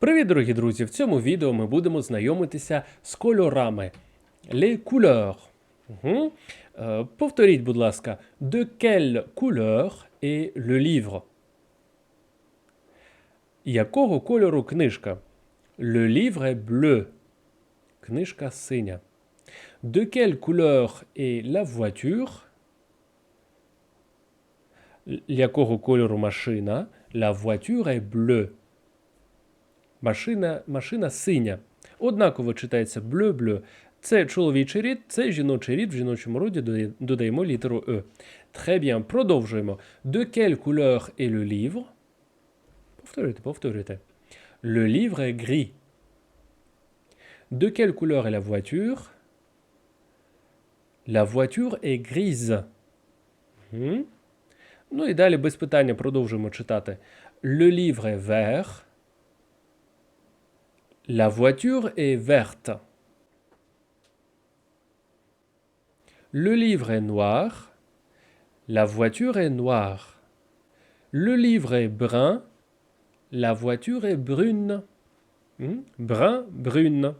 Привіт, дорогі друзі! В цьому відео ми будемо знайомитися з кольорами. Les couleurs. Угу. Повторіть, будь ласка, de quelle couleur est le livre? Якого кольору книжка? Le livre est bleu. Книжка синя. De quelle couleur est la voiture? Якого кольору машина? La voiture est bleue. Машина, машина синя. Однаково читається блю-блю. Це чоловічий рід, це жіночий рід. В жіночому роді додаємо літеру Е. Très bien. Продовжуємо. De quelle couleur est le livre? Повторюйте, повторюйте. Le livre est gris. De quelle couleur est la voiture? La voiture est grise. Мгм. Ну і далі без питання продовжуємо читати. Le livre est vert. La voiture est verte. Le livre est noir. La voiture est noire. Le livre est brun. La voiture est brune. М? Brun, brune.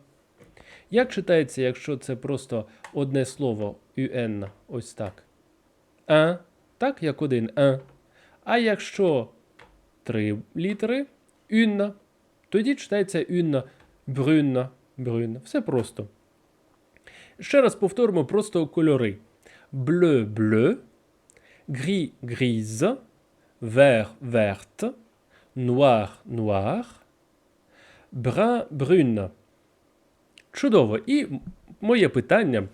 Як читається, якщо це просто одне слово UN, ось так? Un, так, як один un. А якщо три літери une, тоді читається une, Brune, brune. Все просто. Ще раз повторимо просто кольори: bleu, bleu, gris, grise, vert, verte, noir, noir, brun, brune. Чудово. І моє питання: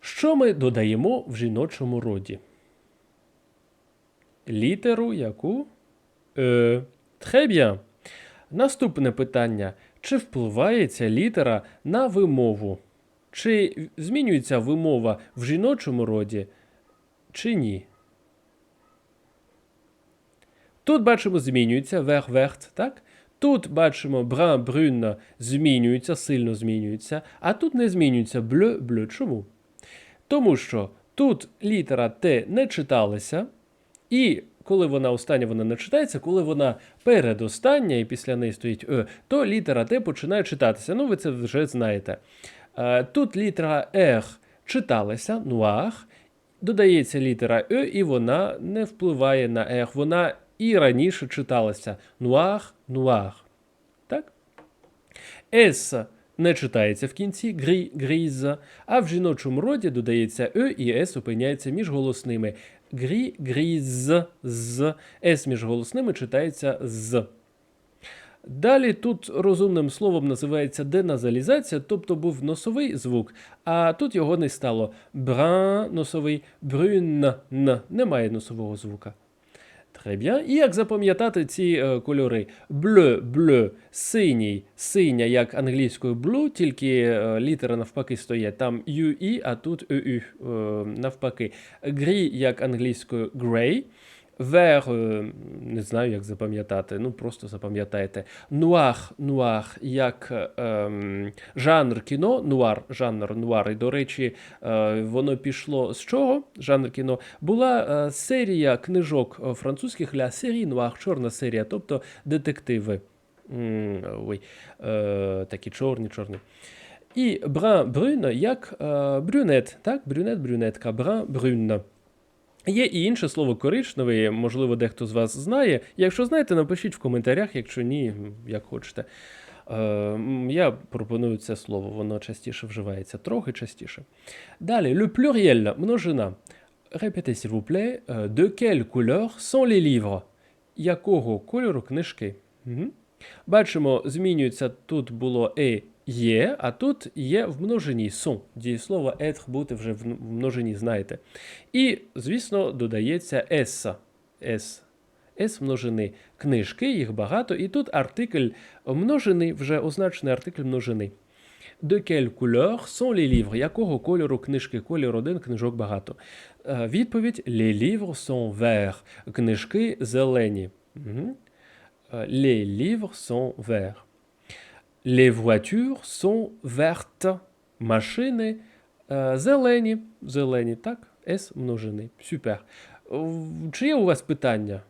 що ми додаємо в жіночому роді? Літеру яку? Е, très bien. Наступне питання: чи впливає ця літера на вимову? Чи змінюється вимова в жіночому роді, чи ні? Тут бачимо, змінюється вер верт, так? Тут бачимо бран брюн змінюється, сильно змінюється, а тут не змінюється блю блю. Чому? Тому що тут літера Т не читалася, і коли вона остання, вона не читається, коли вона передостання і після неї стоїть Е, то літера Т починає читатися. Ну, ви це вже знаєте. Е, Тут літера Р читалася, нуар, додається літера Е, і вона не впливає на Р. Вона і раніше читалася нуар, нуар. Так? С не читається в кінці грі, гріз, а в жіночому роді додається Е і С опиняється між голосними. Грі, гріз, з. С між голосними читається з. Далі тут розумним словом називається деназалізація, тобто був носовий звук, а тут його не стало. Бран носовий, брюн. Немає носового звука. Très bien. І як запам'ятати ці е, кольори? Блю, блю, синій, синя, як англійською blue, тільки е, літера навпаки стоять. Там UE, а тут EU е, навпаки. Грі, як англійською grey. Вер, е, не знаю, як запам'ятати, ну просто запам'ятайте. Нуар, нуар, як е, ем, жанр кіно, нуар, жанр нуар. І, до речі, е, воно пішло з чого? Жанр кіно. Була е, серія книжок е, французьких ля серії нуар, чорна серія, тобто детективи. М, Ой, е, такі чорні, чорні. І бран брюн як е, брюнет, так? Брюнет, брюнетка, бран брюн. Є і інше слово коричневий, можливо, дехто з вас знає. Якщо знаєте, напишіть в коментарях, якщо ні, як хочете. Е, я пропоную це слово, воно частіше вживається, трохи частіше. Далі, le pluriel, множина. Répétez, s'il vous plaît, de quelle couleur sont les livres? Якого кольору книжки? Мгм. Бачимо, змінюється тут було е є, а тут є в множині сон. Дієслово être бути вже в множині, знаєте. І, звісно, додається с. с. С множини книжки, їх багато, і тут артикль множений, вже означений артикль множини. De quelle couleur sont les livres? Якого кольору книжки? Колір один, книжок багато. Е, Відповідь: Les livres sont verts. Книжки зелені. Е, Les livres sont verts. Les voitures sont vertes. Машини е, зелені. Зелені, так? С множини. Супер. Чи є у вас питання?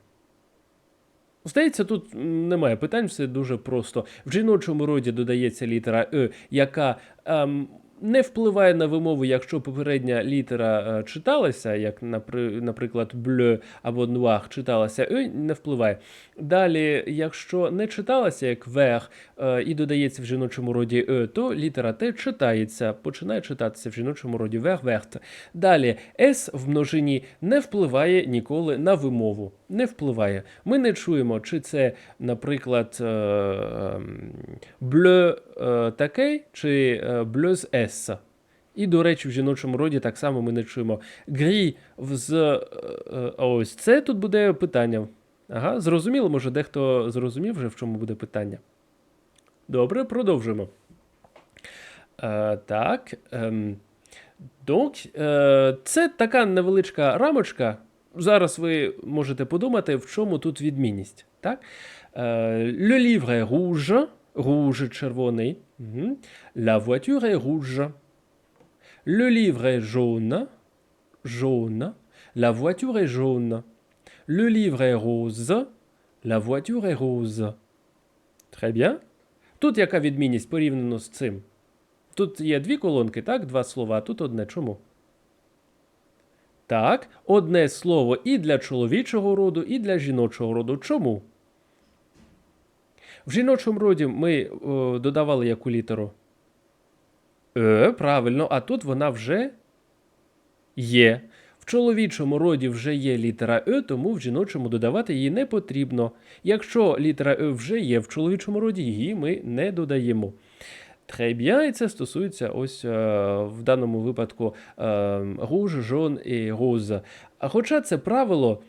Здається, тут немає питань, все дуже просто. В жіночому роді додається літера Е, яка ем, не впливає на вимову, якщо попередня літера е, читалася, як, наприклад, бле або нуах читалася, Е не впливає. Далі, якщо не читалася як верх е, і додається в жіночому роді Е, то літера Т читається, починає читатися в жіночому роді верх, верт. Далі С в множині не впливає ніколи на вимову. Не впливає. Ми не чуємо, чи це, наприклад, ем, бле е, такий, чи з С. І, до речі, в жіночому роді так само ми не чуємо. Грі з е, е, ось це тут буде питання. Ага, зрозуміло, може, дехто зрозумів вже, в чому буде питання. Добре, продовжуємо. Е, так. Ем, donc, е, це така невеличка рамочка. Зараз ви можете подумати, в чому тут відмінність. Так? Е, le livre rouge, rouge червоний. Мгм. La voiture est rouge. Le livre est jaune, jaune. La voiture est jaune. Le livre est rose. La voiture est rose. Très bien. Тут яка відмінність порівняно з цим? Тут є дві колонки, так? Два слова, тут одне. Чому? Так, одне слово і для чоловічого роду, і для жіночого роду. Чому? В жіночому роді ми о, додавали яку літеру? Е, правильно, а тут вона вже є. В чоловічому роді вже є літера Е, тому в жіночому додавати її не потрібно. Якщо літера Е вже є в чоловічому роді, її ми не додаємо. Bien, і це стосується ось е, в даному випадку е, rouge, jaune і rose. А хоча це правило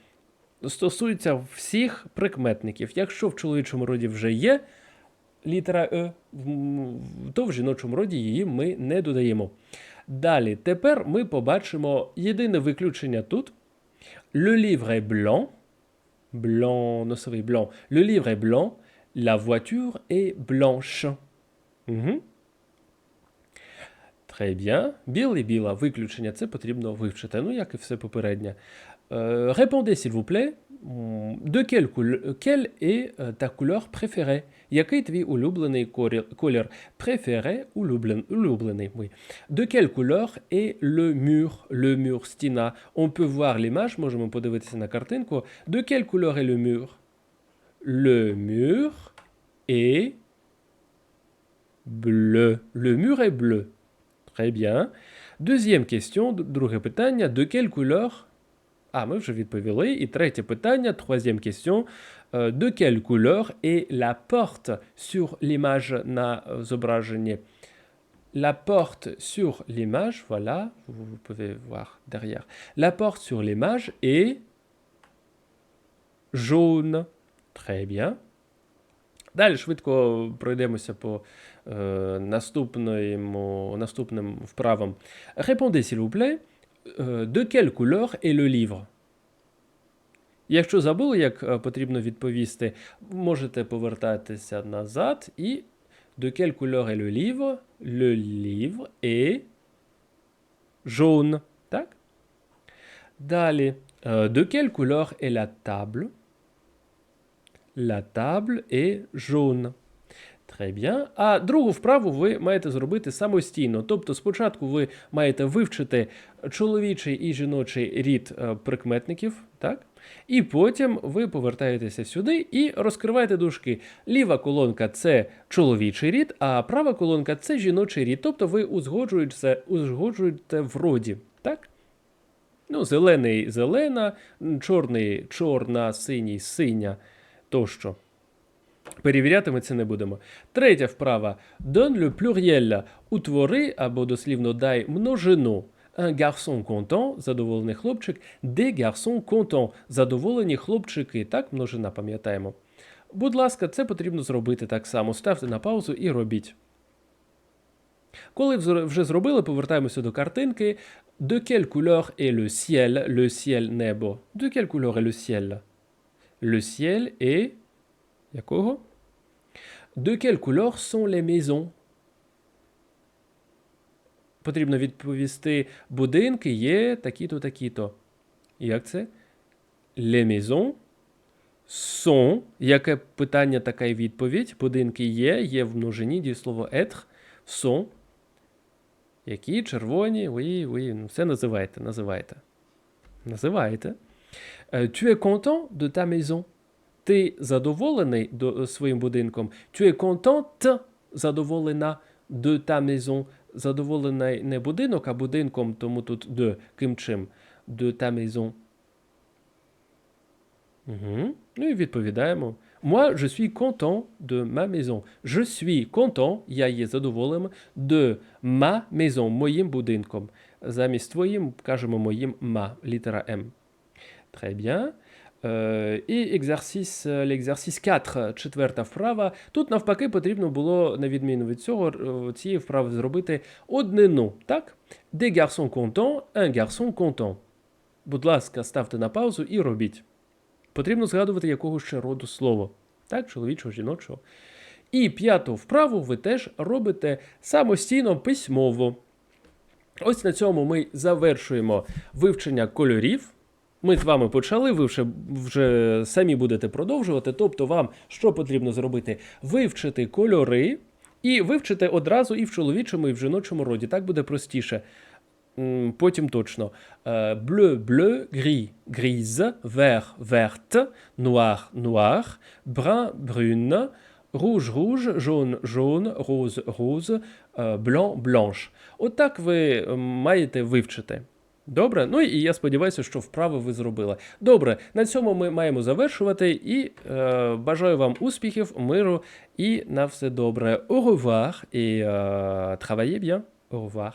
стосується всіх прикметників. Якщо в чоловічому роді вже є літера Е, то в жіночому роді її ми не додаємо. Далі, тепер ми побачимо єдине виключення тут. Le livre est blanc. Blanc, носовий blanc. Le livre est blanc. La voiture est blanche. Угу. Très bien. Білий, біла. Виключення це потрібно вивчити. Ну, як і все попереднє. Euh, répondez, s'il vous plaît. М, De quelle, couleur, quelle est euh, ta couleur préférée? Який твій улюблений колір? колір? Préféré, улюблен, улюблений. Oui. De quelle couleur est le mur? Le mur, стіна. On peut voir l'image, можемо подивитися на картинку. De quelle couleur est le mur? Le mur est bleu. Le mur est bleu. Très bien. Deuxième question, д- друге питання. De quelle couleur? А, ми вже відповіли. І третє питання, troisième question. Euh, De quelle couleur est la porte sur l'image на е, зображенні? La porte sur l'image, voilà, vous, vous pouvez voir derrière. La porte sur l'image est jaune. Très bien. Далі швидко пройдемося по е, наступному, наступним вправам. Répondez, s'il vous plaît. Euh, De quelle couleur est le livre? Якщо забули, як е, потрібно відповісти, можете повертатися назад і de quelle couleur est le livre? Le livre est jaune. Так? Далі. Е, De quelle couleur est la table? La table est jaune. Très. А другу вправу ви маєте зробити самостійно. Тобто, спочатку ви маєте вивчити чоловічий і жіночий рід е, прикметників, так? І потім ви повертаєтеся сюди і розкриваєте дужки. Ліва колонка це чоловічий рід, а права колонка це жіночий рід. Тобто ви узгоджуєте, узгоджуєте в роді. Так? Ну, зелений зелена, чорний чорна, синій синя тощо. Перевіряти ми це не будемо. Третя вправа. Donne le pluriel. Утвори або дослівно дай множину. Un garçon content – задоволений хлопчик. Des garçons contents – задоволені хлопчики. Так, множина пам'ятаємо. Будь ласка, це потрібно зробити так само. Ставте на паузу і робіть. Коли вже зробили, повертаємося до картинки. De quelle couleur est le ciel? Le ciel – небо. De quelle couleur est le ciel? Le ciel est якого? De quelle couleur sont les maisons? Потрібно відповісти будинки є такі-то, такі-то. Як це? Les maisons sont, яке питання, така й відповідь. Будинки є, є в множині дієслово être, sont. Які червоні, oui, oui, ну все називайте, називайте. Називайте. Е, Tu es content de ta maison? Ти задоволений до, своїм будинком? Tu es content, задоволена de ta maison. Задоволений не будинок, а будинком, тому тут de, ким чим. De ta maison. Угу. Ну і відповідаємо. Moi, je suis content de ma maison. Je suis content, я є задоволеним, de ma maison, моїм будинком. Замість твоїм кажемо моїм ma, літера М. Très bien. Е, і exercice, е, l'exercice 4, четверта вправа. Тут навпаки потрібно було, на відміну від цього, е, цієї вправи зробити однину, так? Des garçons contents, un garçon content. Будь ласка, ставте на паузу і робіть. Потрібно згадувати якого ще роду слово. Так, чоловічого, жіночого. І п'яту вправу ви теж робите самостійно письмово. Ось на цьому ми завершуємо вивчення кольорів. Ми з вами почали, ви вже, вже самі будете продовжувати. Тобто, вам що потрібно зробити? Вивчити кольори і вивчити одразу і в чоловічому, і в жіночому роді. Так буде простіше. Потім точно. Е, Bleu, bleu, grise, vert, verte, noir, noir, brun, brune, rouge, rouge, jaune, jaune, rose, rose, е, blanc, blanche. Отак ви маєте вивчити. Добре? Ну і я сподіваюся, що вправи ви зробили. Добре, на цьому ми маємо завершувати і е, бажаю вам успіхів, миру і на все добре. Au revoir і е, travaillez bien. Au revoir.